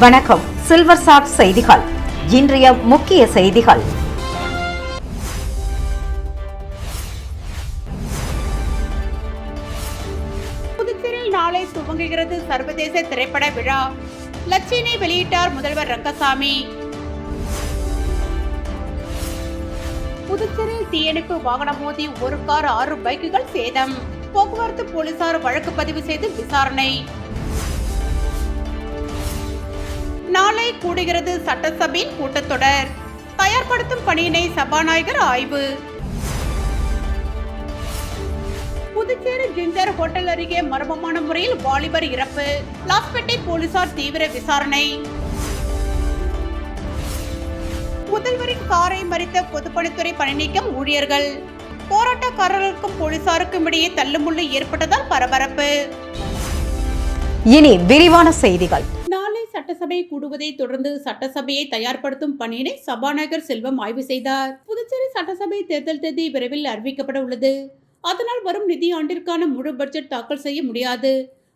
வணக்கம். Silver chat செய்திகள். இன்றைய முக்கிய செய்திகள். புதுச்சேரியில் நாளை துவங்குகிறது சர்வதேச திரைப்பட விழா. லட்சினை வெளியிட்டார் முதல்வர் ரங்கசாமி. புதுச்சேரியில் தீயணைப்பு வாகனம் மோதி ஒரு கார் ஆறு பைக்குகள் சேதம். போக்குவரத்து போலீசார் வழக்கு பதிவு செய்து விசாரணை. நாளை கூடுகிறது சட்டசபையின் கூட்டத்தொடர். தயார்படுத்தும் பணியினை சபாநாயகர் ஆய்வு. புதுச்சேரி ஜிஞ்சர் ஹோட்டல் அருகே மர்மமான முறையில் வாலிபர் இறப்பு. லாஸ்பேட்டை போலீசார் தீவிர விசாரணை. முதல்வரின் காரை மறித்த பொதுப்பணித்துறை பணிநீக்கம் ஊழியர்கள். போராட்டக்காரர்களுக்கும் போலீசாருக்கும் இடையே தள்ளுமுள்ளு ஏற்பட்டதால் பரபரப்பு. இனி விரிவான செய்திகள். சட்டசபை கூடுவதை தொடர்ந்து சட்டசபையை தயார்படுத்தும் பணியினை சபாநாயகர் செல்வம் ஆய்வு செய்தார். புதுச்சேரி சட்டசபை தேர்தல் தேதி விரைவில் அறிவிக்கப்பட உள்ளது. அதனால் வரும் நிதி ஆண்டிற்கான முழு பட்ஜெட் தாக்கல் செய்ய முடியாது.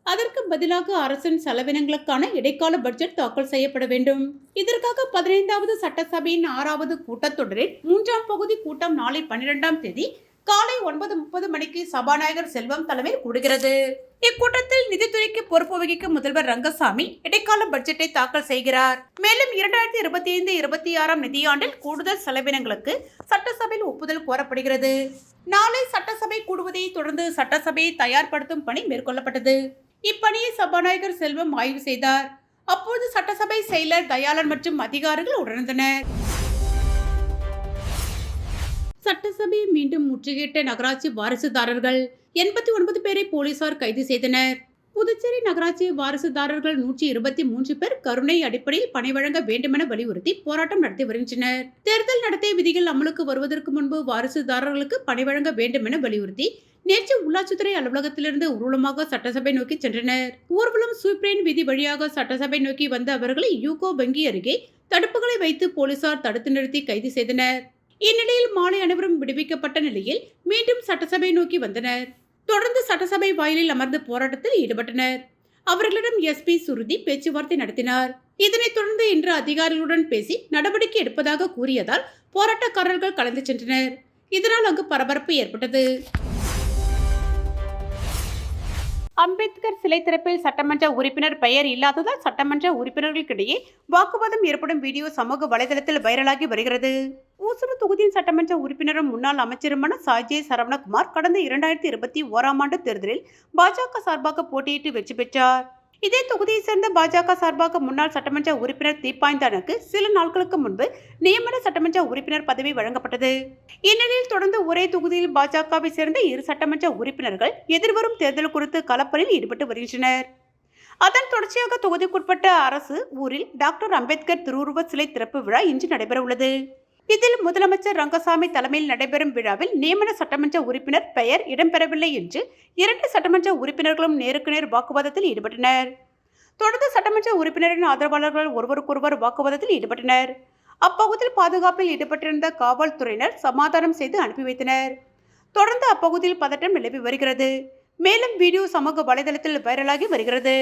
அதற்கு பதிலாக அரசின் செலவினங்களுக்கான இடைக்கால பட்ஜெட் தாக்கல் செய்யப்பட வேண்டும். இதற்காக பதினைந்தாவது சட்டசபையின் ஆறாவது கூட்டத்தொடரில் மூன்றாம் பகுதி கூட்டம் நாளை பன்னிரெண்டாம் தேதி காலை ஒன்பது முப்பது மணிக்கு சபாநாயகர் செல்வம் தலைமையில் கூடுகிறது. இக்கூட்டத்தில் நிதித்துறைக்கு பொறுப்பு வகிக்கும் முதல்வர் ரங்கசாமி இடைக்கால பட்ஜெட்டை தாக்கல் செய்கிறார். மேலும் இரண்டாயிரத்தி இருபத்தி ஐந்து இருபத்தி ஆறாம் நிதியாண்டில் கூடுதல் செலவினங்களுக்கு சட்டசபையில் ஒப்புதல் கோரப்படுகிறது. நாளை சட்டசபை கூடுவதை தொடர்ந்து சட்டசபையை தயார்படுத்தும் பணி மேற்கொள்ளப்பட்டது. இப்பணியை சபாநாயகர் செல்வம் ஆய்வு செய்தார். அப்போது சட்டசபை செயலர் தயாளன் மற்றும் அதிகாரிகள் உணர்ந்தனர் சட்டசபையை மீண்டும் முற்றுகையிட்ட நகராட்சி வாரிசுதாரர்கள் எண்பத்தி ஒன்பது பேரை போலீசார் கைது செய்தனர். புதுச்சேரி நகராட்சி வாரிசுதாரர்கள் நூற்றி இருபத்தி மூன்று பேர் கருணை அடிப்படையில் பணி வழங்க வேண்டுமென வலியுறுத்தி போராட்டம் நடத்தி வருகின்றனர். தேர்தல் நடத்தை விதிகள் அமலுக்கு வருவதற்கு முன்பு வாரிசுதாரர்களுக்கு பணி வழங்க வேண்டுமென வலியுறுத்தி நேற்று உள்ளாட்சித்துறை அலுவலகத்திலிருந்து ஊர்வலமாக சட்டசபை நோக்கி சென்றனர். ஊர்வலம் சூப்ரேன் வீதி வழியாக சட்டசபை நோக்கி வந்த அவர்களை யூகோ வங்கி அருகே தடுப்புகளை வைத்து போலீசார் தடுத்து நிறுத்தி கைது செய்தனர். இந்நிலையில் மாலை அனைவரும் விடுவிக்கப்பட்ட நிலையில் மீண்டும் சட்டசபை நோக்கி வந்தனர். தொடர்ந்து சட்டசபை வாயிலில் அமர்ந்து போராட்டத்தில் ஈடுபட்டனர். அவர்களிடம் எஸ்பி சுருதி பேச்சுவார்த்தை நடத்தினார். இதனைத் தொடர்ந்து இன்று அதிகாரிகளுடன் பேசி நடவடிக்கை எடுப்பதாக கூறியதால் போராட்டக்காரர்கள் கலந்து சென்றனர். இதனால் அங்கு பரபரப்பு ஏற்பட்டது. அம்பேத்கர் சிலை திறப்பில் சட்டமன்ற உறுப்பினர் பெயர் இல்லாததால் சட்டமன்ற உறுப்பினர்களுக்கிடையே வாக்குவாதம் ஏற்படும் வீடியோ சமூக வலைதளத்தில் வைரலாகி வருகிறது. ஊசுடு தொகுதியின் சட்டமன்ற உறுப்பினரும் முன்னாள் அமைச்சருமான சாஜே சரவணகுமார் கடந்த இரண்டாயிரத்தி இருபத்தி ஓராம் ஆண்டு தேர்தலில் பாஜக சார்பாக போட்டியிட்டு வெற்றி பெற்றார். இதே தொகுதியை சேர்ந்த பாஜக சார்பாக முன்னாள் சட்டமன்ற உறுப்பினர் தீப்பாய்ந்தானுக்கு சில நாட்களுக்கு முன்பு நியமன சட்டமன்ற உறுப்பினர் பதவி வழங்கப்பட்டது. இந்நிலையில் தொடர்ந்து ஒரே தொகுதியில் பாஜகவை சேர்ந்த இரு சட்டமன்ற உறுப்பினர்கள் எதிர்வரும் தேர்தல் குறித்து களப்பணியில் ஈடுபட்டு வருகின்றனர். அதன் தொடர்ச்சியாக தொகுதிக்குட்பட்ட அரசு ஊரில் டாக்டர் அம்பேத்கர் திருவுருவ சிலை திறப்பு விழா இன்று நடைபெறவுள்ளது. இதில் முதலமைச்சர் ரங்கசாமி தலைமையில் நடைபெறும் விழாவில் நியமன சட்டமன்ற உறுப்பினர் பெயர் இடம்பெறவில்லை என்று இரண்டு சட்டமன்ற உறுப்பினர்களும் நேருக்கு நேர் வாக்குவாதத்தில் ஈடுபட்டனர். தொடர்ந்து சட்டமன்ற உறுப்பினரின் ஆதரவாளர்கள் ஒருவருக்கொருவர் வாக்குவாதத்தில் ஈடுபட்டனர். அப்பகுதியில் பாதுகாப்பில் ஈடுபட்டிருந்த காவல்துறையினர் சமாதானம் செய்து அனுப்பி வைத்தனர். தொடர்ந்து அப்பகுதியில் பதட்டம் நிலவி வருகிறது. மேலும் வீடியோ சமூக வலைதளத்தில் வைரலாகி வருகிறது.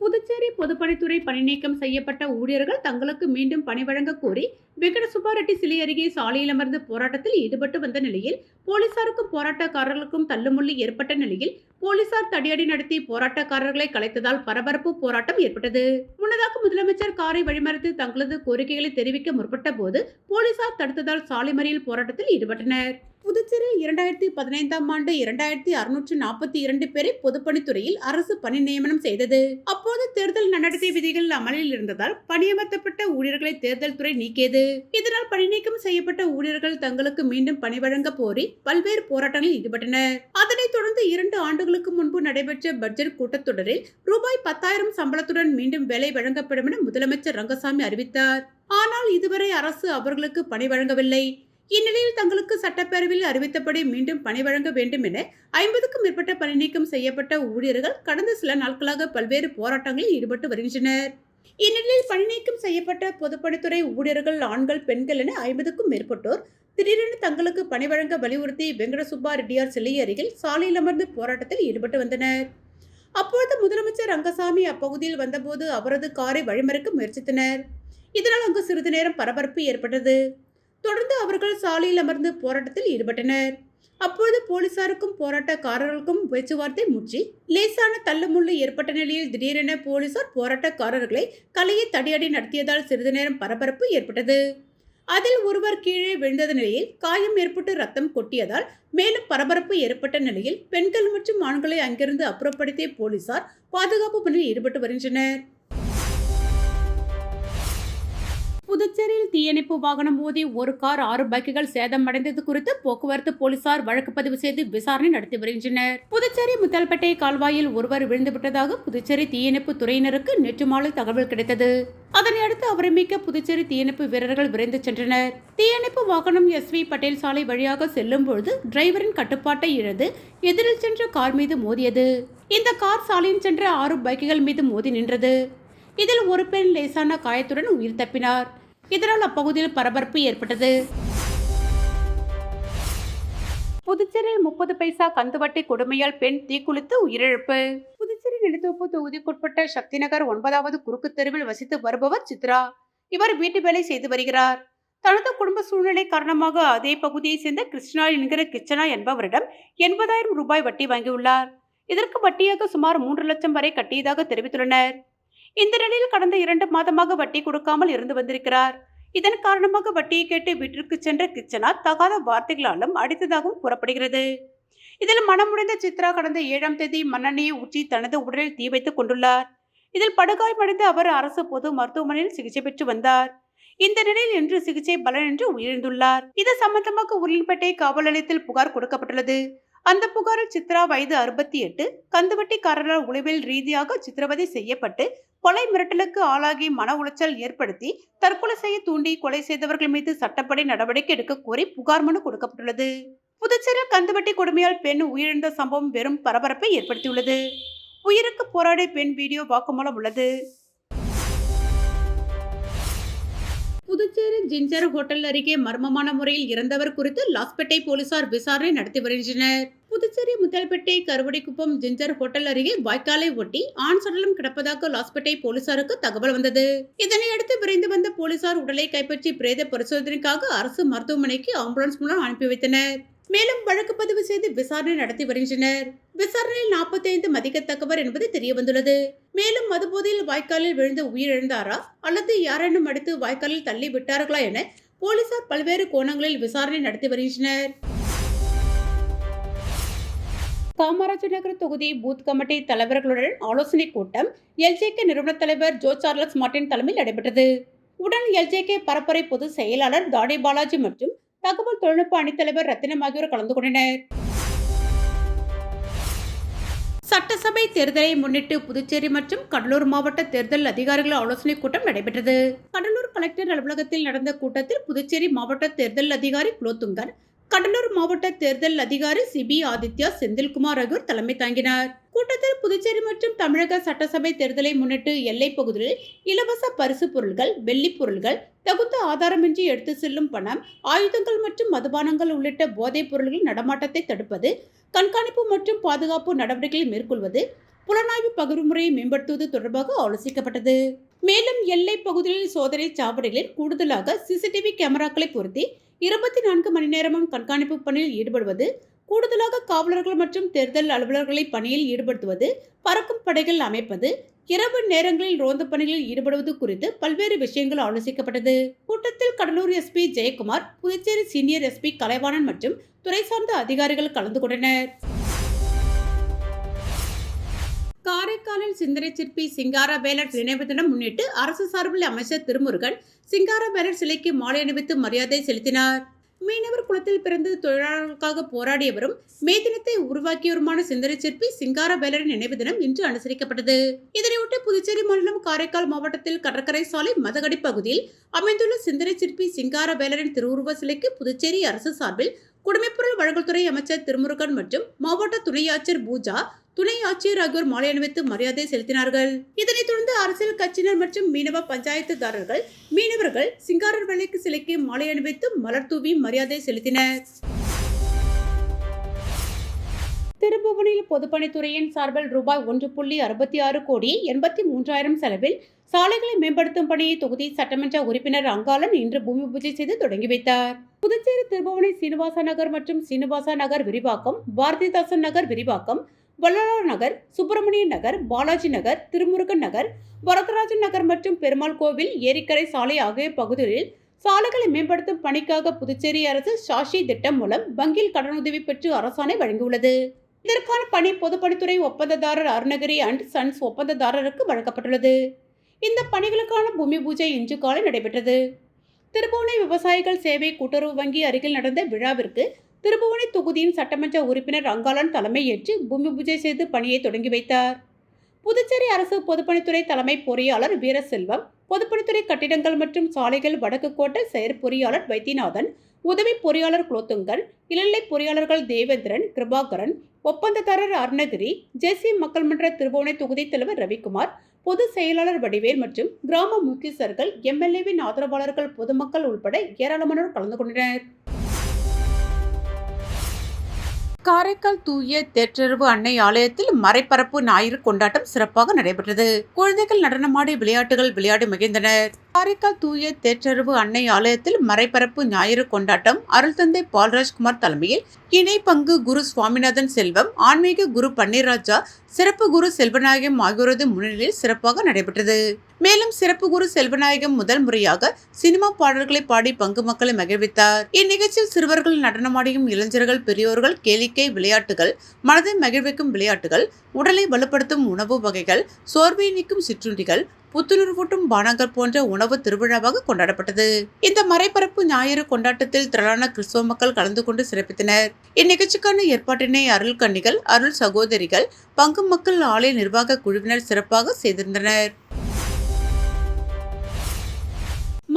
புதுச்சேரி பொதுப்பணித்துறை பணிநீக்கம் செய்யப்பட்ட ஊழியர்கள் தங்களுக்கு மீண்டும் பணி வழங்க கோரி வெங்கட சுப்பாரெட்டி சிலை அருகே சாலையில் அமர்ந்து போராட்டத்தில் ஈடுபட்டு வந்த நிலையில் போலீசாருக்கும் போராட்டக்காரர்களுக்கும் தள்ளுமுள்ளு ஏற்பட்ட நிலையில் போலீசார் தடியடி நடத்தி போராட்டக்காரர்களை கலைத்ததால் பரபரப்பு போராட்டம் ஏற்பட்டது. முன்னதாக முதலமைச்சர் காரை வழிமறித்து தங்களது கோரிக்கைகளை தெரிவிக்க முற்பட்ட போது போலீசார் தடுத்ததால் சாலை மறியல் போராட்டத்தில் ஈடுபட்டனர். புதுச்சேரி இரண்டாயிரத்தி பதினைந்தாம் ஆண்டு இரண்டாயிரத்தி அறுநூற்று நாற்பத்தி இரண்டு பேரை பொதுப்பணித்துறையில் அரசு பணி நியமனம் செய்தது. அப்போது தேர்தல் நடத்தை விதிகள் அமலில் இருந்ததால் பணியமர்த்தப்பட்ட ஊழியர்களை தேர்தல் துறை நீக்கியது. இதனால் பணி நீக்கம் செய்யப்பட்ட ஊழியர்கள் தங்களுக்கு மீண்டும் பணி வழங்க கோரி பல்வேறு போராட்டங்களில் ஈடுபட்டனர். அதனைத் தொடர்ந்து இரண்டு ஆண்டுகளுக்கு முன்பு நடைபெற்ற பட்ஜெட் கூட்டத்தொடரில் ரூபாய் பத்தாயிரம் சம்பளத்துடன் மீண்டும் வேலை வழங்கப்படும் என முதலமைச்சர் ரங்கசாமி அறிவித்தார். ஆனால் இதுவரை அரசு அவர்களுக்கு பணி வழங்கவில்லை. இந்நிலையில் தங்களுக்கு சட்டப்பேரவையில் அறிவித்தபடி மீண்டும் பணி வழங்க வேண்டும் என ஐம்பதுக்கும் மேற்பட்ட பணி நீக்கம் செய்யப்பட்ட ஊழியர்கள் கடந்த சில நாட்களாக பல்வேறு போராட்டங்களில் ஈடுபட்டு வருகின்றனர். இந்நிலையில் பணி நீக்கம் செய்யப்பட்ட பொதுப்பணித்துறை ஊழியர்கள் ஆண்கள் பெண்கள் என ஐம்பதுக்கும் மேற்பட்டோர் திடீரென தங்களுக்கு பணி வழங்க வலியுறுத்தி வெங்கடசுப்பா ரெட்டியார் சிலை அருகில் சாலையில் அமர்ந்து போராட்டத்தில் ஈடுபட்டு வந்தனர். அப்பொழுது முதலமைச்சர் ரங்கசாமி அப்பகுதியில் வந்தபோது அவரது காரை வழிமறிக்க முயற்சித்தனர். இதனால் அங்கு சிறிது நேரம் பரபரப்பு ஏற்பட்டது. தொடர்ந்து அவர்கள் சாலையில் அமர்ந்து போராட்டத்தில் ஈடுபட்டனர். அப்பொழுது போலீசாருக்கும் போராட்டக்காரர்களுக்கும் பேச்சுவார்த்தை முற்றி லேசான தள்ளுமுள்ளு ஏற்பட்ட நிலையில் திடீரென போலீசார் போராட்டக்காரர்களை கலையை தடியடி நடத்தியதால் சிறிது நேரம் பரபரப்பு ஏற்பட்டது. அதில் ஒருவர் கீழே விழுந்த நிலையில் காயம் ஏற்பட்டு ரத்தம் கொட்டியதால் மேலும் பரபரப்பு ஏற்பட்ட நிலையில் பெண்கள் மற்றும் ஆண்களை அங்கிருந்து அப்புறப்படுத்திய போலீசார் பாதுகாப்பு பணியில் ஈடுபட்டு வருகின்றனர். புதுச்சேரியில் தீயணைப்பு வாகனம் மோதி ஒரு கார் ஆறு பைக்குகள் சேதமடைந்தது குறித்து போக்குவரத்து போலீசார் வழக்கு பதிவு செய்து விசாரணை நடத்தி வருகின்றனர். புதுச்சேரி முத்தல்பேட்டை கால்வாயில் ஒருவர் விழுந்துவிட்டதாக புதுச்சேரி தீயணைப்பு துறையினருக்கு நேற்று மாலை தகவல் கிடைத்தது. அதனை அடுத்து அவரை மீட்க புதுச்சேரி தீயணைப்பு வீரர்கள் விரைந்து சென்றனர். தீயணைப்பு வாகனம் எஸ் வி பட்டேல் சாலை வழியாக செல்லும் பொழுது டிரைவரின் கட்டுப்பாட்டை இழந்து எதிரில் சென்ற கார் மீது மோதியது. இந்த கார் சாலையில் சென்ற ஆறு பைக்குகள் மீது மோதி நின்றது. இதில் ஒரு பெண் லேசான காயத்துடன் உயிர் தப்பினார். இதனால் அப்பகுதியில் பரபரப்பு ஏற்பட்டது. புதுச்சேரியில் முப்பது பைசா கந்துவட்டி கொடுமையால் பெண் தீக்குளித்து உயிரிழப்பு. புதுச்சேரி நெடுத்தோப்பு தொகுதிக்குட்பட்ட சக்தி நகர் ஒன்பதாவது குறுக்கு தெருவில் வசித்து வருபவர் சித்ரா. இவர் வீட்டு வேலை செய்து வருகிறார். தனது குடும்ப சூழ்நிலை காரணமாக அதே பகுதியை சேர்ந்த கிருஷ்ணா என்கிற கிச்சனா என்பவரிடம் எண்பதாயிரம் ரூபாய் வட்டி வாங்கியுள்ளார். இதற்கு வட்டியாக சுமார் மூன்று லட்சம் வரை கட்டியதாக தெரிவித்துள்ளனர். இந்த நிலையில் கடந்த இரண்டு மாதமாக வட்டி கொடுக்காமல் இருந்து வந்திருக்கிறார். இதன் காரணமாக வட்டியை கேட்டு வீட்டிற்கு சென்ற கிச்சனா தகாத வார்த்தைகளாலும் அடித்ததாகவும் கூறப்படுகிறது. இதில் மனமுடைந்த சித்ரா கடந்த ஏழாம் தேதி மண்ணெண்ணெயை ஊற்றி தனது உடலில் தீ வைத்துக் கொண்டுள்ளார். இதில் படுகாயமடைந்து அவர் அரசு பொது மருத்துவமனையில் சிகிச்சை பெற்று வந்தார். இந்த நிலையில் இன்று சிகிச்சை பலனின்றி உயிரிழந்துள்ளார். இது சம்பந்தமாக உருளிப்பேட்டை காவல் நிலையத்தில் புகார் கொடுக்கப்பட்டுள்ளது. அந்த புகாரில் சித்ரா வயது அறுபத்தி எட்டு கந்துவட்டிக்காரரால் உளவில் ரீதியாக சித்திரவதை செய்யப்பட்டு கொலை மிரட்டலுக்கு ஆளாகி மன உளைச்சல் ஏற்படுத்தி தற்கொலை செய்ய தூண்டி கொலை செய்தவர்கள் மீது சட்டப்படி நடவடிக்கை எடுக்க கோரி புகார் மனு கொடுக்கப்பட்டுள்ளது. புதுச்சேரி கந்துவட்டி கொடுமையால் பெண் உயிரிழந்த சம்பவம் வெறும் பரபரப்பை ஏற்படுத்தியுள்ளது. உயிருக்கு போராடிய பெண் வீடியோ வாக்குமூலம் உள்ளது. புதுச்சேரி ஜிஞ்சர் ஹோட்டல் அருகே மர்மமான முறையில் இறந்தவர் குறித்து லாஸ்பேட்டை போலீசார் விசாரணை நடத்தி வருகின்றனர். புதுச்சேரி முத்தல்பேட்டை கருவடிக்குப்பம் ஜிஞ்சர் ஹோட்டல் அருகே வாய்க்காலை ஒட்டி ஆண் சடலம் கிடப்பதாக லாஸ்பேட்டை போலீசாருக்கு தகவல் வந்தது. இதனையடுத்து விரைந்து வந்த போலீசார் உடலை கைப்பற்றி பிரேத பரிசோதனைக்காக அரசு மருத்துவமனைக்கு ஆம்புலன்ஸ் மூலம் அனுப்பி வைத்தனர். மேலும் வழக்கு பதிவு செய்து விசாரணை நடத்தி வருகின்றனர். விசாரணையில் நாற்பத்தைந்து மதிக்கத்தக்கவர் என்பது தெரிய வந்துள்ளது மேலும் மதுபோதையில் வாய்க்காலில் விழுந்து உயிரிழந்தாரா அல்லது யாரேனும் அடித்து வாய்க்காலில் தள்ளி விட்டார்களா என போலீசார் பல்வேறு கோணங்களில் விசாரணை நடத்தி வருகின்றனர். காமராஜர் நகர் தொகுதி பூத் கமிட்டி தலைவர்களுடன் ஆலோசனை கூட்டம் எல்ஜேகே நிறுவன தலைவர் ஜோ சார்லஸ் மார்டின் தலைமையில் நடைபெற்றது. உடன் எல்ஜேகே பரப்புரை பொதுச் செயலாளர் தாடி பாலாஜி மற்றும் தகவல் தொழில்நுட்ப அணித்தலைவர் ரத்தினம் ஆகியோர் கலந்து கொண்டனர். சட்டசபை தேர்தலை முன்னிட்டு புதுச்சேரி மற்றும் கடலூர் மாவட்ட தேர்தல் அதிகாரிகள் ஆலோசனை கூட்டம் நடைபெற்றது. கடலூர் கலெக்டர் அலுவலகத்தில் நடந்த கூட்டத்தில் புதுச்சேரி மாவட்ட தேர்தல் அதிகாரி குலோத்துங்கன் கடலூர் மாவட்ட தேர்தல் அதிகாரி சிபி ஆதித்யா செந்தில்குமார் ஆகியோர் தலைமை தாங்கினார். கூட்டத்தில் புதுச்சேரி மற்றும் தமிழக சட்டசபை தேர்தலை முன்னிட்டு எல்லைப் பகுதியில் இலவச பரிசு பொருட்கள் வெள்ளி பொருள்கள் தகுந்த ஆதாரமின்றி எடுத்து செல்லும் பணம் ஆயுதங்கள் மற்றும் மதுபானங்கள் உள்ளிட்ட போதைப் பொருள்களின் நடமாட்டத்தை தடுப்பது கண்காணிப்பு மற்றும் பாதுகாப்பு நடவடிக்கைகளை மேற்கொள்வது புலனாய்வு பகிர்வுமுறையை மேம்படுத்துவது தொடர்பாக ஆலோசிக்கப்பட்டது. மேலும் எல்லை பகுதிகளில் சோதனை சாவடிகளில் கூடுதலாக சிசிடிவி கேமராக்களை பொருத்தி இருபத்தி நான்கு மணி நேரமும் கண்காணிப்பு பணியில் ஈடுபடுவது கூடுதலாக காவலர்கள் மற்றும் தேர்தல் அலுவலர்களை பணியில் ஈடுபடுத்துவது பறக்கும் படைகள் அமைப்பது இரவு நேரங்களில் ரோந்து பணிகளில் ஈடுபடுவது குறித்து பல்வேறு விஷயங்கள் ஆலோசிக்கப்பட்டது. கூட்டத்தில் Cuddalore SP Jayakumar Puducherry senior SP Kalaivanan மற்றும் துறை சார்ந்த அதிகாரிகள் கலந்து கொண்டனர். காரைக்காலில் சிந்தனை சிற்பி சிங்கார வேலர் நினைவு தினம் முன்னிட்டு அரசு சார்பில் அமைச்சர் திருமுருகன் சிங்கார வேலர் சிலைக்கு மாலை அணிவித்து மரியாதை செலுத்தினார். மீனவர் குளத்தில் பிறந்து தொழிலாளர்களுக்காக போராடியவரும் மே தினத்தை உருவாக்கியவருமான சிந்தனை சிற்பி சிங்கார வேலரின் நினைவு தினம் இன்று அனுசரிக்கப்பட்டது. இதனையொட்டி புதுச்சேரி மாநிலம் காரைக்கால் மாவட்டத்தில் கடற்கரை சாலை மதகடி பகுதியில் அமைந்துள்ள சிந்தனை சிற்பி சிங்கார வேலரின் திருவுருவ சிலைக்கு புதுச்சேரி அரசு சார்பில் குடிமைப்பொருள் வழங்கல் துறை அமைச்சர் திருமுருகன் மற்றும் மாவட்ட துணை ஆட்சியர் பூஜா துணை ஆட்சியர் ஆகியோர் மாலை அணிவித்து மரியாதை செலுத்தினார்கள். இதனைத் தொடர்ந்து அரசியல் கட்சியினர் மற்றும் மீனவ பஞ்சாயத்துதாரர்கள் மீனவர்கள் சிங்காரர் வேலைக்கு சிலைக்கு மாலை அணிவித்து மலர் தூவி மரியாதை செலுத்தினர். திருப்புவனில் பொதுப்பணித்துறையின் சார்பில் ரூபாய் ஒன்று புள்ளி அறுபத்தி ஆறு கோடி எண்பத்தி மூன்றாயிரம் செலவில் சாலைகளை மேம்படுத்தும் பணியை தொகுதி சட்டமன்ற உறுப்பினர் அங்காளன் இன்று பூமி பூஜை செய்து தொடங்கி வைத்தார். புதுச்சேரி திருபுவனை சீனிவாச நகர் மற்றும் சீனிவாச நகர் விரிவாக்கம் பாரதிதாசன் நகர் விரிவாக்கம் வள்ளலார் நகர் சுப்பிரமணிய நகர் பாலாஜி நகர் திருமுருகன் நகர் வரதராஜன் நகர் மற்றும் பெருமாள் கோவில் ஏரிக்கரை சாலை ஆகிய பகுதிகளில் சாலைகளை மேம்படுத்தும் பணிக்காக புதுச்சேரி அரசு சாஷி திட்டம் மூலம் வங்கியில் கடனுதவி பெற்று அரசாணை வழங்கியுள்ளது. இதற்கான பணி பொதுப்பணித்துறை ஒப்பந்ததாரர் அருணகிரி அண்ட் சன்ஸ் ஒப்பந்ததாரருக்கு வழங்கப்பட்டுள்ளது. இந்த பணிகளுக்கான பூமி பூஜை இன்று காலை நடைபெற்றது. திருபுவனை விவசாயிகள் சேவை கூட்டுறவு வங்கி அருகில் நடந்த விழாவிற்கு திருபுவனை தொகுதியின் சட்டமன்ற உறுப்பினர் ரங்காலன் தலைமையேற்று பூமி பூஜை செய்து பணியை தொடங்கி வைத்தார். புதுச்சேரி அரசு பொதுப்பணித்துறை தலைமை பொறியாளர் வீரசெல்வம் பொதுப்பணித்துறை கட்டிடங்கள் மற்றும் சாலைகள் வடக்கு கோட்டை செயற்பொறியாளர் வைத்தியநாதன் உதவி பொறியாளர் குலோத்துங்கன் இளநிலை பொறியாளர்கள் தேவேந்திரன் கிருபாகரன் ஒப்பந்ததாரர் அருணகிரி ஜேசி மக்கள் மன்ற திருபுவனை தொகுதி தலைவர் ரவிக்குமார் பொது செயலாளர் வடிவேல் மற்றும் கிராம முக்கியஸ்தர்கள் எம்எல்ஏவின் ஆதரவாளர்கள் பொதுமக்கள் உள்பட ஏராளமானோர் கலந்து கொண்டனர். காரைக்கால் தூய தேற்றரவு அன்னை ஆலயத்தில் மறைப்பரப்பு ஞாயிறு கொண்டாட்டம் சிறப்பாக நடைபெற்றது. குழந்தைகள் நடனமாடி விளையாட்டுகள் விளையாடி மகிழ்ந்தனர். காரைக்கால் தூய தேற்றரவு அன்னை ஆலயத்தில் மறைப்பரப்பு ஞாயிறு கொண்டாட்டம் அருள் தந்தை பால்ராஜ்குமார் தலைமையில் இணை பங்கு குரு சுவாமிநாதன் செல்வம் ஆன்மீக குரு பன்னீர்ராஜா சிறப்பு குரு செல்வநாயகம் ஆகியோரது முன்னிலையில் சிறப்பாக நடைபெற்றது. மேலும் சிறப்பு குரு செல்வநாயகம் முதல் முறையாக சினிமா பாடல்களை பாடி பங்கு மக்களை மகிழ்வித்தார். இந்நிகழ்ச்சியில் சிறுவர்கள் நடனமாடியும் இளைஞர்கள் பெரியோர்கள் கேளிக்கை விளையாட்டுகள் மனதை மகிழ்விக்கும் விளையாட்டுகள் உடலை வலுப்படுத்தும் உணவு வகைகள் சோர்வை நீக்கும் சிற்றுண்டிகள் புத்துணர்வூட்டும் பானங்கள் போன்ற உணவு திருவிழாவாக கொண்டாடப்பட்டது. இந்த மறைபரப்பு ஞாயிறு கொண்டாட்டத்தில் திரளான கிறிஸ்தவ மக்கள் கலந்து கொண்டு சிறப்பித்தனர். இந்நிகழ்ச்சிக்கான ஏற்பாட்டினை அருள் கண்ணிகள் அருள் சகோதரிகள் பங்கு மக்கள் ஆலய நிர்வாக குழுவினர் சிறப்பாக செய்திருந்தனர்.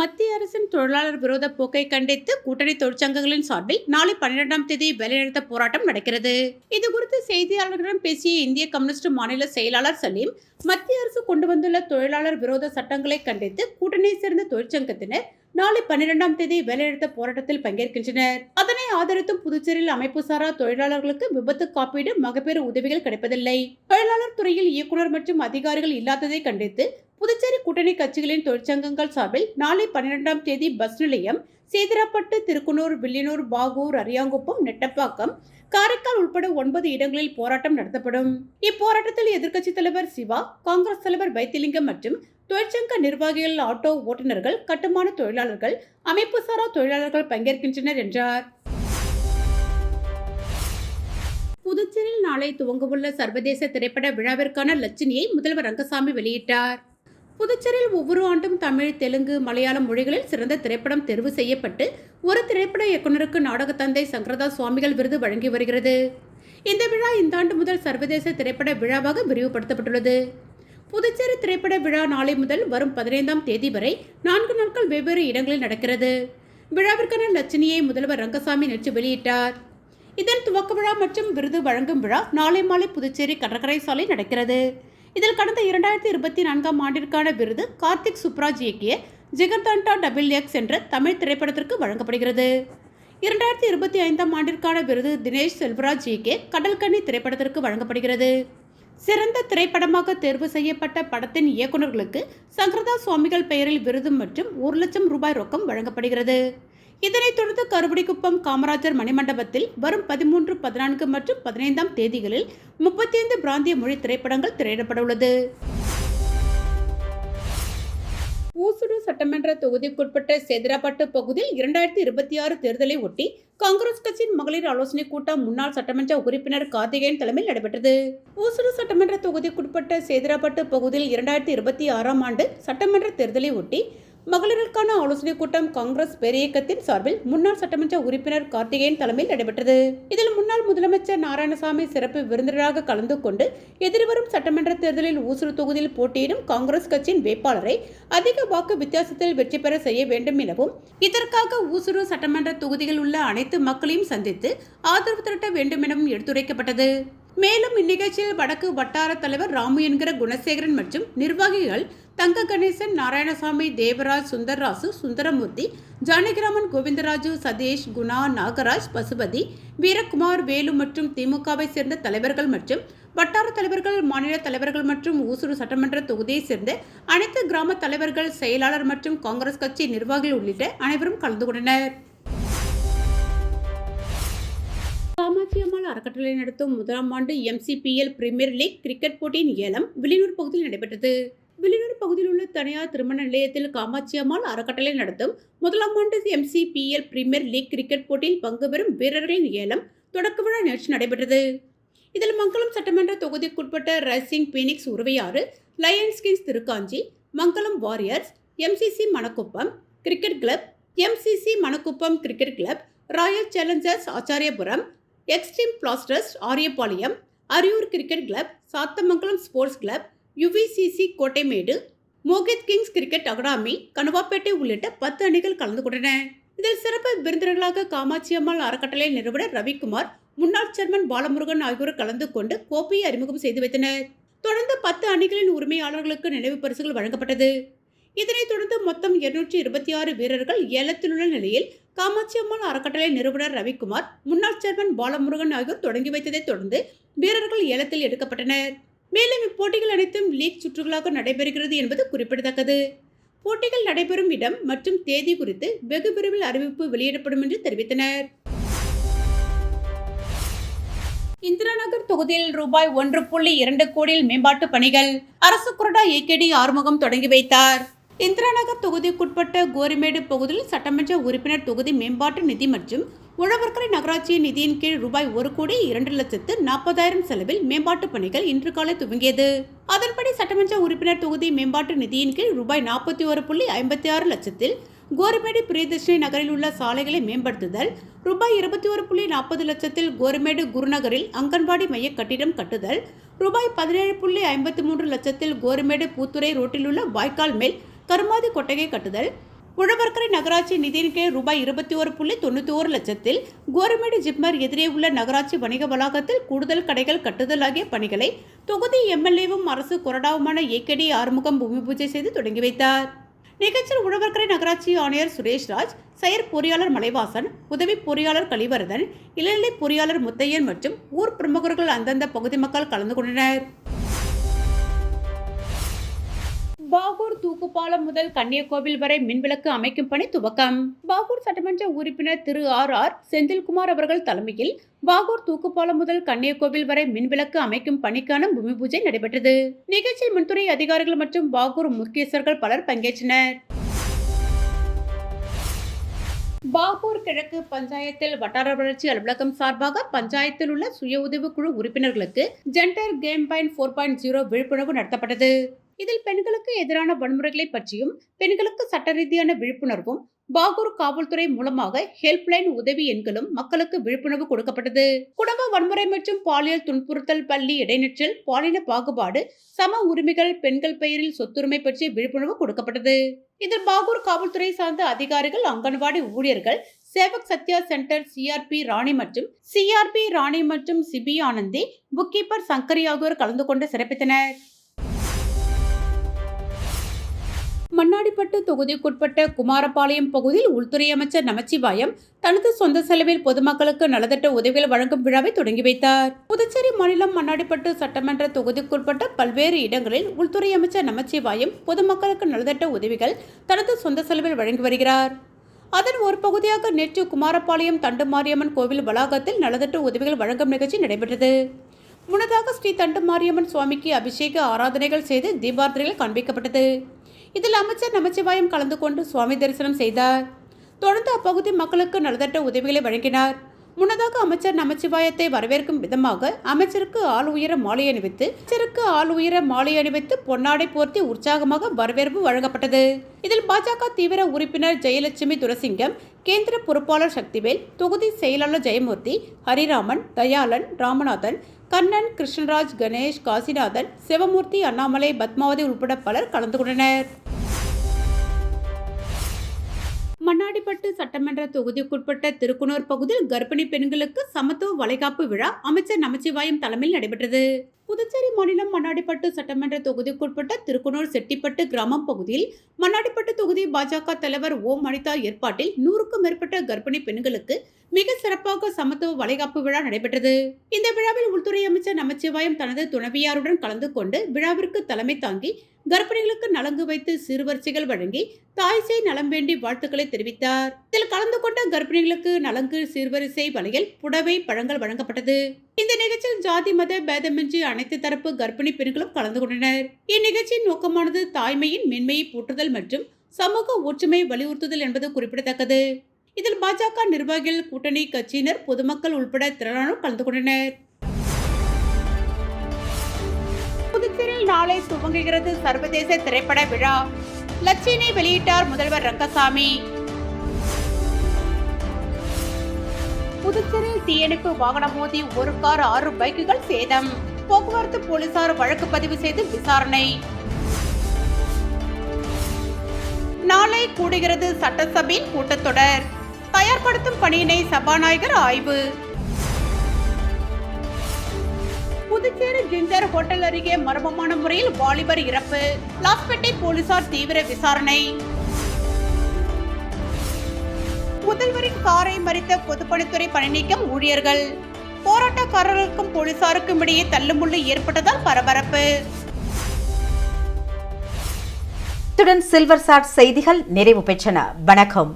மத்திய அரசின் தொழிலாளர் விரோத போக்கை கண்டித்து கூட்டணி தொழிற்சங்கங்களின் சார்பில் நாளை பன்னிரெண்டாம் தேதி வேலைநிறுத்த போராட்டம் நடக்கிறது. இது குறித்து செய்தியாளர்களிடம் பேசிய இந்திய கம்யூனிஸ்ட் மாநில செயலாளர் சலீம் மத்திய அரசு கொண்டு வந்துள்ள தொழிலாளர் விரோத சட்டங்களை கண்டித்து கூட்டணியை சேர்ந்த தொழிற்சங்கத்தினர் நாளை பன்னிரெண்டாம் தேதி வேலைநிறுத்த போராட்டத்தில் பங்கேற்கின்றனர். அதனை ஆதரித்தும் புதுச்சேரியில் அமைப்பு சாரா தொழிலாளர்களுக்கு விபத்து காப்பீடு மகப்பேறு உதவிகள் கிடைப்பதில்லை. தொழிலாளர் துறையில் இயக்குநர் மற்றும் அதிகாரிகள் இல்லாததை கண்டித்து புதுச்சேரி கூட்டணி கட்சிகளின் தொழிற்சங்கங்கள் சார்பில் நாளை பன்னிரெண்டாம் தேதி பஸ் நிலையம் சேதராப்பட்டு திருக்குனூர் வில்லியனூர் பாகூர் அரியாங்குப்பம் நெட்டப்பாக்கம் காரைக்கால் உட்பட ஒன்பது இடங்களில் போராட்டம் நடத்தப்படும். இப்போராட்டத்தில் எதிர்க்கட்சித் தலைவர் சிவா காங்கிரஸ் தலைவர் வைத்திலிங்கம் மற்றும் தொழிற்சங்க நிர்வாகிகள் ஆட்டோ ஓட்டுநர்கள் கட்டுமான தொழிலாளர்கள் அமைப்பு சாரா தொழிலாளர்கள் பங்கேற்கின்றனர் என்றார். புதுச்சேரியில் நாளை துவங்கவுள்ள சர்வதேச திரைப்பட விழாவிற்கான லட்சணியை முதல்வர் ரங்கசாமி வெளியிட்டார். புதுச்சேரியில் ஒவ்வொரு ஆண்டும் தமிழ் தெலுங்கு மலையாளம் மொழிகளில் சிறந்த திரைப்படம் தேர்வு செய்யப்பட்டு ஒரு திரைப்பட இயக்குனருக்கு நாடகத்தந்தை சங்கரதா சுவாமிகள் விருது வழங்கி வருகிறது. இந்த விழா இந்த ஆண்டு முதல் சர்வதேச திரைப்பட விழாவாக விரிவுபடுத்தப்பட்டுள்ளது. புதுச்சேரி திரைப்பட விழா நாளை முதல் வரும் பதினைந்தாம் தேதி வரை நான்கு நாட்கள் வெவ்வேறு இடங்களில் நடக்கிறது. விழாவிற்கான லட்சணியை முதல்வர் ரங்கசாமி நேற்று வெளியிட்டார். இதன் துவக்க விழா மற்றும் விருது வழங்கும் விழா நாளை மாலை புதுச்சேரி கடற்கரை சாலை நடக்கிறது. இதில் கடந்த இரண்டாயிரத்தி இருபத்தி நான்காம் ஆண்டிற்கான விருது கார்த்திக் சுப்ராஜ் இயக்கிய ஜிகர்தாண்டா டபிள் எக்ஸ் என்ற தமிழ் திரைப்படத்திற்கு வழங்கப்படுகிறது. இரண்டாயிரத்தி இருபத்தி ஐந்தாம் ஆண்டிற்கான விருது தினேஷ் செல்வராஜ் இயக்கிய கடல்கண்ணி திரைப்படத்திற்கு வழங்கப்படுகிறது. சிறந்த திரைப்படமாக தேர்வு செய்யப்பட்ட படத்தின் இயக்குநர்களுக்கு சங்கரதா சுவாமிகள் பெயரில் விருது மற்றும் ஒரு லட்சம் ரூபாய் ரொக்கம் வழங்கப்படுகிறது. இதனைத் தொடர்ந்து கருவடிக்குப்பம் காமராஜர் மணிமண்டபத்தில் வரும் பதிமூன்று பதினான்கு மற்றும் பதினைந்தாம் தேதிகளில் முப்பத்தி ஐந்து பிராந்திய மொழி திரைப்படங்கள் திரையிடப்பட உள்ளது. ஊசுடு சட்டமன்ற தொகுதிக்குட்பட்ட சேதராப்பட்டு பகுதியில் இரண்டாயிரத்தி இருபத்தி ஆறு தேர்தலை ஒட்டி காங்கிரஸ் கட்சியின் மகளிர் ஆலோசனைக் கூட்டம் முன்னாள் சட்டமன்ற உறுப்பினர் கார்த்திகேயன் தலைமையில் நடைபெற்றது. ஊசுடு சட்டமன்ற தொகுதிக்குட்பட்ட சேதராப்பட்டு பகுதியில் இரண்டாயிரத்தி இருபத்தி ஆறாம் ஆண்டு சட்டமன்ற தேர்தலை ஒட்டி மகளிருக்கான ஆலோசனைக் கூட்டம் காங்கிரஸ் பேரியக்கத்தின் சார்பில் முன்னாள் சட்டமன்ற உறுப்பினர் கார்த்திகேயன் தலைமையில் நடைபெற்றது. இதில் முன்னாள் முதலமைச்சர் நாராயணசாமி சிறப்பு விருந்தினராக கலந்து கொண்டு எதிர்வரும் சட்டமன்ற தேர்தலில் ஊசுறு தொகுதியில் போட்டியிடும் காங்கிரஸ் கட்சியின் வேட்பாளரை அதிக வாக்கு வித்தியாசத்தில் வெற்றி பெற செய்ய வேண்டும் எனவும் இதற்காக ஊசுறு சட்டமன்ற தொகுதியில் உள்ள அனைத்து மக்களையும் சந்தித்து ஆதரவு திரட்ட வேண்டும் எனவும் எடுத்துரைக்கப்பட்டது. மேலும் இந்நிகழ்ச்சியில் வடக்கு வட்டார தலைவர் ராமு என்கிற குணசேகரன் மற்றும் நிர்வாகிகள் தங்க கணேசன் நாராயணசாமி தேவராஜ் சுந்தர்ராசு சுந்தரமூர்த்தி ஜானகிராமன் கோவிந்தராஜு சதீஷ் குணா நாகராஜ் பசுபதி வீரகுமார் வேலு மற்றும் திமுகவை சேர்ந்த தலைவர்கள் மற்றும் வட்டார தலைவர்கள் மாநில தலைவர்கள் மற்றும் ஊசூர் சட்டமன்ற தொகுதியைச் சேர்ந்த அனைத்து கிராம தலைவர்கள் செயலாளர் மற்றும் காங்கிரஸ் கட்சி நிர்வாகிகள் உள்ளிட்ட அனைவரும் கலந்து கொண்டனர். காமாட்சி அறக்கட்டளை நடத்தும் முதலாம் ஆண்டு எம்சிபிஎல் பிரீமியர் லீக் கிரிக்கெட் போட்டியின் ஏலம் வெளியூர் பகுதியில் நடைபெற்றது. வெளியூர் பகுதியில் உள்ள தனியார் திருமண நிலையத்தில் காமாட்சியம்மாள் அறக்கட்டளை நடத்தும் முதலாம் ஆண்டு எம்சிபிஎல் பிரீமியர் லீக் கிரிக்கெட் போட்டியில் பங்கு பெறும் வீரர்களின் ஏலம் தொடக்க விழா நிகழ்ச்சி நடைபெற்றது. இதில் மங்களம் சட்டமன்ற தொகுதிக்குட்பட்ட rising phoenix Uruvaiyaru lions kings Thirukanchi Mangalam warriors MCC Manakuppam cricket club MCC Manakuppam cricket club royal challengers Achariyapuram extreme blasters Ariyapalayam Ariyur cricket club Sathamangalam sports club UVCC Kottaimedu Mohit kings cricket academy Kanuvapettai உள்ளிட்ட பத்து அணிகள் கலந்து கொண்டன இதில் சிறப்பு விருந்தினர்களாக காமாட்சி அம்மாள் அறக்கட்டளை நிறுவனர் ரவிக்குமார் முன்னாள் சேர்மன் பாலமுருகன் ஆகியோர் கலந்து கொண்டு கோப்பையை அறிமுகம் செய்து வைத்தனர். தொடர்ந்து பத்து அணிகளின் உரிமையாளர்களுக்கு நினைவு பரிசுகள் வழங்கப்பட்டது. இதனைத் தொடர்ந்து மொத்தம் இருநூற்றி இருபத்தி ஆறு வீரர்கள் ஏலத்திலுள்ள நிலையில் காமாட்சி அம்மாள் அறக்கட்டளை நிறுவனர் ரவிக்குமார் முன்னாள் சேர்மன் பாலமுருகன் ஆகியோர் தொடங்கி வைத்ததைத் தொடர்ந்து வீரர்கள் ஏலத்தில் எடுக்கப்பட்டனர். மேலும் இப்போட்டிகள் அனைத்தும் லீக் சுற்றுகளாக நடைபெறுகிறது என்பது குறிப்பிடத்தக்கது. போட்டிகள் நடைபெறும் இடம் மற்றும் தேதி குறித்து வெகு விரைவில் அறிவிப்பு வெளியிடப்படும் என்று தெரிவித்தனர். இந்திரா நகர் தொகுதியில் ரூபாய் ஒன்று புள்ளி இரண்டு கோடியில் மேம்பாட்டு பணிகள் அரசு கொறடா ஏகேடி ஆறுமுகம் தொடங்கி வைத்தார். இந்திராநகர் தொகுதிக்குட்பட்ட கோரிமேடு பகுதியில் சட்டமன்ற உறுப்பினர் தொகுதி மேம்பாட்டு நிதி மற்றும் உழவர்கரை நகராட்சியின் நிதியின் கீழ் ரூபாய் ஒரு கோடி இரண்டு லட்சத்து நாற்பதாயிரம் செலவில் மேம்பாட்டு பணிகள் இன்று காலை துவங்கியது. அதன்படி சட்டமன்ற உறுப்பினர் தொகுதி மேம்பாட்டு நிதியின் கீழ் ரூபாய் நாற்பத்தி ஒரு புள்ளி ஐம்பத்தி ஆறு லட்சத்தில் கோரிமேடு பிரியதர்ஷினி நகரில் உள்ள சாலைகளை மேம்படுத்துதல் ரூபாய் இருபத்தி ஒரு புள்ளி நாற்பது லட்சத்தில் கோரிமேடு குருநகரில் அங்கன்வாடி மைய கட்டிடம் கட்டுதல் ரூபாய் பதினேழு புள்ளி ஐம்பத்தி மூன்று லட்சத்தில் கோரிமேடு பூத்துறை ரோட்டில் உள்ள வாய்க்கால் மேல் கருமாதி கொட்டகை கட்டுதல். உழவர்கரை நகராட்சி நிதியின் கீழ் ரூபாய் இருபத்தி ஒரு புள்ளி தொண்ணூற்றி ஒரு லட்சத்தில் கோரமேடு ஜிப்மர் எதிரே உள்ள நகராட்சி வணிக வளாகத்தில் கூடுதல் கடைகள் கட்டுதல் ஆகிய பணிகளை தொகுதி எம்எல்ஏவும் அரசு கொறடாவுமான ஏகேடி ஆறுமுகம் பூமி பூஜை செய்து தொடங்கி வைத்தார். நிகழ்ச்சியில் உழவர்கரை நகராட்சி ஆணையர் சுரேஷ்ராஜ் செயற் பொறியாளர் மலைவாசன் உதவி பொறியாளர் கலிவரதன் இளநிலை பொறியாளர் முத்தையன் மற்றும் ஊர் பிரமுகர்கள் அந்தந்த பகுதி மக்கள் கலந்து கொண்டனர். தூக்குப்பாலம் முதல் கன்னியகோவில் வரை மின்விளக்கு அமைக்கும் பணி துவக்கம். பாகூர் சட்டமன்ற உறுப்பினர் திரு ஆர் ஆர் செந்தில்குமார் அவர்கள் தலைமையில் பாகூர் தூக்குப்பாலம் முதல் கன்னியகோவில் வரை மின்விளக்கு அமைக்கும் பணிக்கான பூமி பூஜை நடைபெற்றது. நிகழ்ச்சியில் மின்துறை அதிகாரிகள் மற்றும் பாகூர் முக்கியஸ்தர்கள் பலர் பங்கேற்றனர். பாகூர் கிழக்கு பஞ்சாயத்தில் வட்டார வளர்ச்சி அலுவலகம் சார்பாக பஞ்சாயத்தில் உள்ள சுய உதவிக்குழு உறுப்பினர்களுக்கு gender game point four point zero விழிப்புணர்வு நடத்தப்பட்டது. இதில் பெண்களுக்கு எதிரான வன்முறைகளை பற்றியும் பெண்களுக்கு சட்ட ரீதியான விழிப்புணர்வும் பாகூர் காவல்துறை மூலமாக ஹெல்ப்லைன் உதவி எண்களும் மக்களுக்கு விழிப்புணர்வு கொடுக்கப்பட்டது. குடும்ப வன்முறை மற்றும் பாலியல் துன்புறுத்தல் பள்ளி இடைநிற்றல் பாலின பாகுபாடு சம உரிமைகள் பெண்கள் பெயரில் சொத்துரிமை பற்றிய விழிப்புணர்வு கொடுக்கப்பட்டது. இதில் பாகூர் காவல்துறை சார்ந்த அதிகாரிகள் அங்கன்வாடி ஊழியர்கள் சேவக் சத்யா சென்டர் சிஆர்பி ராணி மற்றும் சிஆர்பி ராணி மற்றும் CP Anandhi book keeper Sankari ஆகியோர் கலந்து கொண்டு சிறப்பித்தனர். மண்ணாடிப்பட்டு தொகுதிக்குட்பட்ட குமாரபாளையம் பகுதியில் உள்துறை அமைச்சர் நமச்சிவாயம் தனது சொந்த செலவில் பொதுமக்களுக்கு நலத்திட்ட உதவிகள் வழங்கும் விழாவை தொடங்கி வைத்தார். புதுச்சேரி மாநிலம் மண்ணாடிப்பட்டு சட்டமன்ற தொகுதிக்குட்பட்ட பல்வேறு இடங்களில் உள்துறை அமைச்சர் நமச்சிவாயம் பொதுமக்களுக்கு நலத்திட்ட உதவிகள் தனது சொந்த செலவில் வழங்கி வருகிறார். அதன் ஒரு பகுதியாக நேற்று குமாரபாளையம் தண்டு மாரியம்மன் கோவில் வளாகத்தில் நலத்திட்ட உதவிகள் வழங்கும் நிகழ்ச்சி நடைபெற்றது. முன்னதாக ஸ்ரீ தண்டு மாரியம்மன் சுவாமிக்கு அபிஷேக ஆராதனைகள் செய்து தீபார்த்தனைகள் காண்பிக்கப்பட்டது. இதில் அமைச்சர் நமச்சிவாயம் கலந்து கொண்டு சுவாமி தரிசனம் செய்தார். தொடர்ந்து அப்பகுதி மக்களுக்கு நலத்திட்ட உதவிகளை வழங்கினார். முன்னதாக அமைச்சர் நமச்சிவாயத்தை வரவேற்கும் விதமாக அமைச்சருக்கு ஆள் உயர மாலை அணிவித்து அமைச்சருக்கு ஆள் உயர மாலை அணிவித்து பொன்னாடை போர்த்தி உற்சாகமாக வரவேற்பு வழங்கப்பட்டது. இதில் பாஜக தீவிர உறுப்பினர் ஜெயலட்சுமி துரசிங்கம் கேந்திர பொறுப்பாளர் சக்திவேல் தொகுதி செயலாளர் ஜெயமூர்த்தி ஹரிராமன் தயாளன் ராமநாதன் கண்ணன் கிருஷ்ணராஜ் கணேஷ் காசிநாதன் சிவமூர்த்தி அண்ணாமலை பத்மாவதி உட்பட பலர் கலந்து கொண்டனர். மண்ணாடிப்பட்டு சட்டமன்ற தொகுதிக்குட்பட்ட திருக்குனூர் பகுதியில் கர்ப்பிணி பெண்களுக்கு சமத்துவ வளைகாப்பு விழா அமைச்சர் நமச்சிவாயம் தலைமையில் நடைபெற்றது. புதுச்சேரி மாநிலம் மண்ணாடிப்பட்டு சட்டமன்ற தொகுதிக்குட்பட்ட திருக்குனூர் செட்டிப்பட்டு கிராமம் பகுதியில் மண்ணாடிப்பட்டு தொகுதி பாஜக தலைவர் ஓம் அனிதா ஏற்பாட்டில் நூறுக்கும் மேற்பட்ட கர்ப்பிணி பெண்களுக்கு மிக சிறப்பாக சமத்துவ வளைகாப்பு விழா நடைபெற்றது. இந்த விழாவில் உள்துறை அமைச்சர் நமச்சிவாயம் தனது துணைவியாருடன் கலந்து கொண்டு விழாவிற்கு தலைமை தாங்கி கர்ப்பிணிகளுக்கு நலங்கு வைத்து சிறுவரிசைகள் வழங்கி தாய்சை நலம் வேண்டி வாழ்த்துக்களை தெரிவித்தார். இதில் கலந்து கொண்ட கர்ப்பிணிகளுக்கு நலங்கு சீர்வரிசை வலையில் புடவை பழங்கள் வழங்கப்பட்டது. இந்த நிகழ்ச்சியில் ஜாதி மத பேதமின்றி அனைத்து தரப்பு கர்ப்பிணி பெண்களும் கலந்து கொண்டனர். இந்நிகழ்ச்சியின் நோக்கமானது தாய்மையின் மென்மையை போற்றுதல் மற்றும் சமூக ஒற்றுமையை வலியுறுத்துதல் என்பது குறிப்பிடத்தக்கது. இதில் பாஜக நிர்வாகிகள் கூட்டணி கட்சியினர் பொதுமக்கள் உள்பட திரளானோர் கலந்து கொண்டனர். புதுச்சேரியில் நாளை துவங்குகிறது சர்வதேச திரைப்பட விழா. லட்சினை வெளியிட்டார் முதல்வர் ரங்கசாமி. புதுச்சேரியில் தீயணைப்பு வாகனம் மோதி ஒரு கார் ஆறு பைக்குகள் சேதம். போக்குவரத்து போலீசார் வழக்கு பதிவு செய்து விசாரணை. நாளை கூடுகிறது சட்டசபையின் கூட்டத்தொடர். தயார்படுத்தும் பணியினை சபாநாயகர் ஆய்வு. புதுச்சேரி ஜிஞ்சர் ஹோட்டல் அருகே மர்மமான முறையில் வாலிபர் இறப்பு. லாஸ்பேட்டை போலீசார் தீவிர விசாரணை. முதல்வரின் காரை மறித்த பொதுப்பணித்துறை பணிநீக்கம் ஊழியர்கள். போராட்டக்காரர்களுக்கும் போலீசாருக்கும் இடையே தள்ளுமுள்ளு ஏற்பட்டதால் பரபரப்பு. இத்துடன் சில்வர் சாட் செய்திகள் நிறைவு பெற்றன. வணக்கம்.